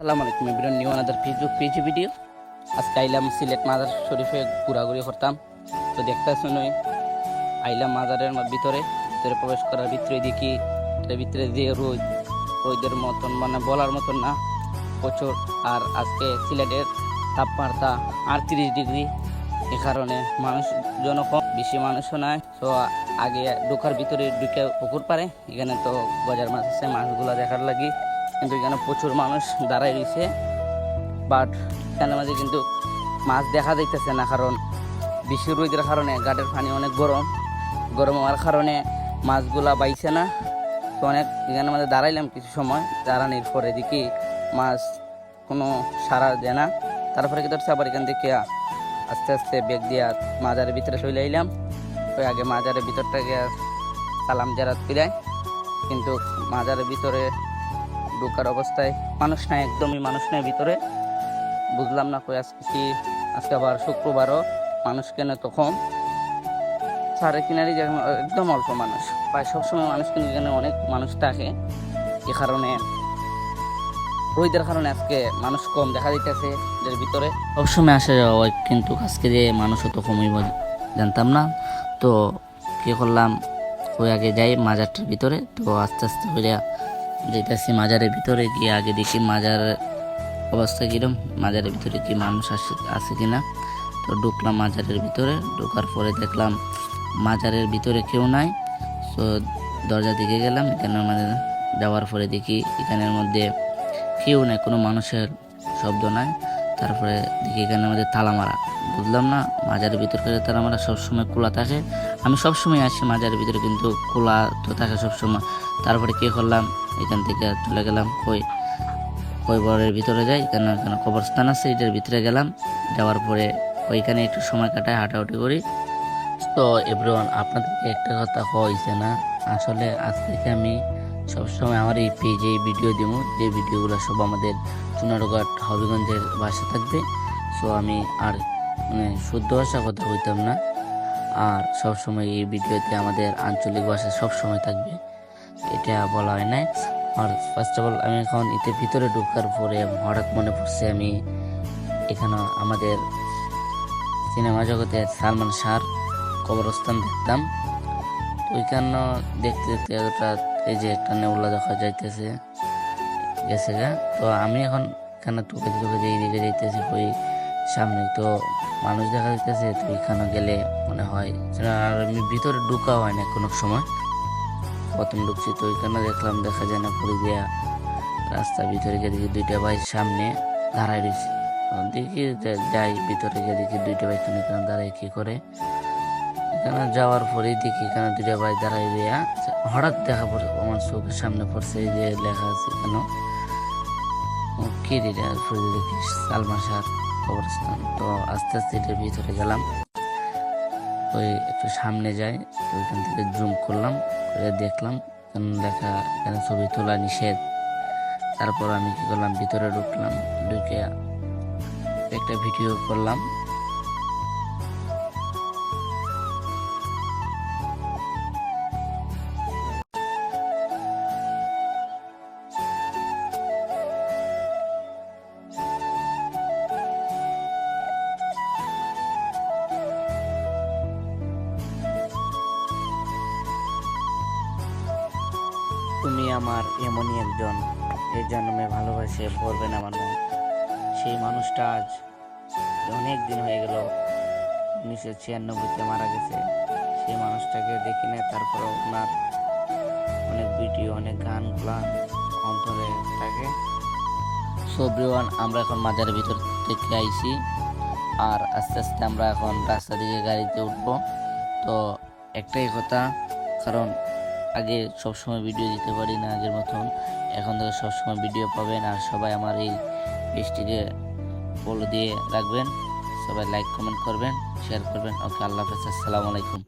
আসসালামু আলাইকুম everyone, new another Facebook page video আজকে আইলাম সিলেট মাজার শরীফে ঘোরাঘুরি করতাম। তো দেখতে শুনুই আইলাম মাজারের ভিতরে ভিতরে প্রবেশ করার ভিতরে দেখি, ভিতরে যে রোদ, রোদের মতন মানে বলার মতন না, প্রচুর। আর আজকে সিলেটের তাপমাত্রা আটত্রিশ ডিগ্রি, এ কারণে মানুষ জনকম বেশি মানুষও নাই। তো আগে ঢোকার ভিতরে ঢুকে পুকুর পারে এখানে তো বাজার মাছ আছে, মাছগুলো দেখার লাগি। কিন্তু এখানে প্রচুর মানুষ দাঁড়ায় রয়েছে। বাট এখানে মাঝে কিন্তু মাছ দেখা যাইতেছে না, কারণ বেশি রোদের কারণে ঘাটের পানি অনেক গরম। গরম হওয়ার কারণে মাছগুলা বাইছে না। তো অনেক এখানে মাঝে দাঁড়াইলাম কিছু সময়, দাঁড়ানোর পরে দেখি মাছ কোনো সারা দেয় না। তারপরে কি ধরছে, আবার এখান থেকে আস্তে আস্তে বেগ দিয়া মাজারের ভিতরে চলে আইলাম। ওই আগে মাজারের ভিতরটাকে সালাম জারাত পিলায় কিন্তু মাজারের ভিতরে ঢোকার অবস্থায় মানুষ নাই, একদমই মানুষ নাই ভিতরে। বুঝলাম না কই আজকে কি, আজকে আবার শুক্রবারও মানুষ কেন তখন। সাড়ে কিনারি একদম অল্প মানুষ। প্রায় সবসময় মানুষ কিন্তু এখানে অনেক মানুষ থাকে। এ কারণে রোদের কারণে আজকে মানুষ কম দেখা দিতেছে এর ভিতরে। সবসময় আসা যাওয়া হয় কিন্তু আজকে যে মানুষ তো কমই জানতাম না। তো কী করলাম, ওই আগে যাই মাজারটার ভিতরে, তো আস্তে আস্তে করে যেতেছি মাজারের ভিতরে, গিয়ে আগে দেখি মাজার অবস্থা কিরম, মাজারের ভিতরে কি মানুষ আসে, আছে কিনা। তো ঢুকলাম মাজারের ভিতরে, ঢোকার পরে দেখলাম মাজারের ভিতরে কেউ নাই। তো দরজা দিকে গেলাম, এখানে মানে যাওয়ার পরে দেখি এখানের মধ্যে কেউ নাই, কোনো মানুষের শব্দ নাই। তারপরে দেখি এখানে আমাদের তালা মারা বুঝলাম না, মাজারের ভিতরে তালা মারা সবসময় খোলা থাকে। আমি সবসময় আসি মাজারের ভিতরে, কিন্তু খোলা তো থাকে সবসময়। তারপরে কি করলাম? এখান থেকে চলে গেলাম, কই কই বরের ভিতরে যাই এখানে এখানে কবরস্থান আছে, এটার ভিতরে গেলাম। যাওয়ার পরে ওইখানে একটু সময় কাটায়, হাঁটাহাঁটি করি। তো এভরিওয়ান আপনাদেরকে একটা কথা হয়েছে না? আসলে আজ থেকে আমি সবসময় আমার এই পেজে ভিডিও দিব যে ভিডিওগুলো সব আমাদের চুনারঘাট হবিগঞ্জের ভাষা থাকবে। সো আমি আর মানে শুদ্ধ ভাষা কথা হইতাম না। আর সবসময় এই ভিডিওতে আমাদের আঞ্চলিক ভাষা সবসময় থাকবে। এটা বলা হয় নাই। আর ফার্স্ট অফ অল আমি এখন এতে ভিতরে ঢোকার পরে হঠাৎ মনে পড়ছে আমি এখানে আমাদের সিনেমা জগতে সালমান শাহর কবরস্থান দেখতাম। ওইখানে দেখতে দেখতে এতটা এই যে একটা নেউলা দেখা যাইতেছে, গেছে গা। তো আমি এখন এখানে টুকে টুকে দিয়ে দিকে যাইতেছি, ওই সামনে তো মানুষ দেখা যাইতেছে, তো এখানে গেলে মনে হয় আর আমি ভিতরে ঢুকা হয় না কোনো সময়। প্রথম ঢুকছি তো ওইখানে দেখলাম, দেখা যায় না, পরে দিয়া রাস্তার ভিতরে গিয়ে দেখি দুইটা ভাই সামনে দাঁড়ায় রয়েছে। দেখি যাই ভিতরে গিয়ে দেখি দুইটা ভাই এখানে দাঁড়ায়, কি করে? এখানে যাওয়ার পরেই দেখি এখানে দুইটা ভাই দাঁড়ায় দিয়া হঠাৎ দেখা পড়ে, আমার চোখের সামনে পড়ছে, এই যে লেখা আছে ও কি পরে দেখি, সালমান শাহ কবরস্থান। তো আস্তে আস্তে এটার ভিতরে গেলাম। ওই একটু সামনে যাই ওইখান থেকে জুম করলাম, করে দেখলাম দেখা, এখানে ছবি তোলা নিষেধ। তারপর আমি কি করলাম, ভিতরে ঢুকলাম, ঢুকে একটা ভিডিও করলাম। তুমি আমার এমনই একজন, এই জন্মে ভালোবাসে পড়বেন আমার মন সেই মানুষটা আজ অনেক দিন হয়ে গেল, উনিশশো ছিয়ানব্বইতে মারা গেছে। সেই মানুষটাকে দেখি না, তারপর ওনার অনেক ভিডিও, অনেক গানগুলা অন্তরে থাকে। সো ব্রিওয়ান আমরা এখন মাজারের ভিতর থেকে আইছি, আর আস্তে আস্তে আমরা এখন রাস্তা দিকে গাড়িতে উঠবো। তো একটাই কথা, কারণ আগে সবসময় ভিডিও দিতে পারি না আগের মতন। এখন থেকে সবসময় ভিডিও পাবেন। আর সবাই আমার এই পেজটিকে ফলো দিয়ে রাখবেন। সবাই লাইক কমেন্ট করবেন শেয়ার করবেন। ওকে আল্লাহ হাফেজ, আসসালামু আলাইকুম।